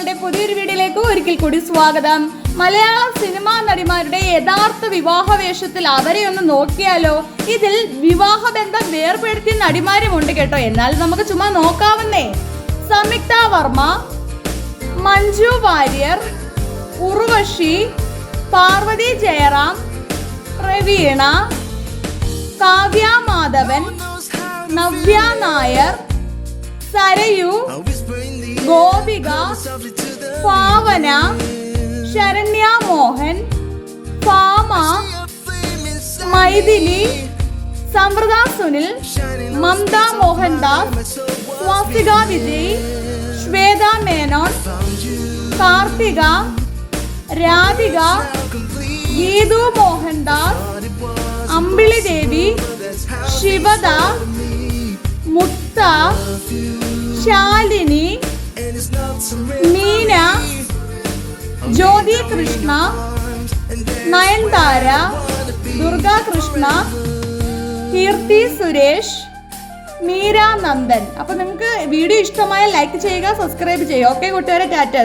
നമ്മളുടെ പുതിയൊരു വീഡിയോയിലേക്ക് ഒരിക്കൽ കൂടി സ്വാഗതം. മലയാള സിനിമാ നടിമാരുടെ യഥാർത്ഥ വിവാഹ വേഷത്തിൽ അവരെ ഒന്ന് നോക്കിയാലോ? ഇതിൽ വിവാഹ ബന്ധം വേർപെടുത്തിയ നടിമാരുമുണ്ട് കേട്ടോ. എന്നാൽ നമുക്ക് ചുമ്മാ നോക്കാവുന്നേ. സംയുക്ത വർമ്മ മഞ്ജു വാര്യർ ഉർവശി പാർവതി ജയറാം പ്രവീണ കാവ്യ മാധവൻ നവ്യ നായർ സരയു ഗോപിക പാവന ശരണ്യ മോഹൻ ഫാമ മൈഥിലി സമൃത സുനിൽ മമത മോഹൻദാസ് സ്വാസിക വിജയ് ശ്വേത മേനോൻ കാർത്തിക രാധിക ഗീതു മോഹൻദാസ് അമ്പിളി ദേവി ശിവദ ശാലിനി മീന ജ്യോതി കൃഷ്ണ നയൻതാര ദുർഗാകൃഷ്ണ കീർത്തി സുരേഷ് മീര നന്ദൻ അപ്പൊ നിങ്ങൾക്ക് വീഡിയോ ഇഷ്ടമായ ലൈക്ക് ചെയ്യുക സബ്സ്ക്രൈബ് ചെയ്യുക. ഓക്കെ കൂട്ടുകാരെ ടാറ്റ.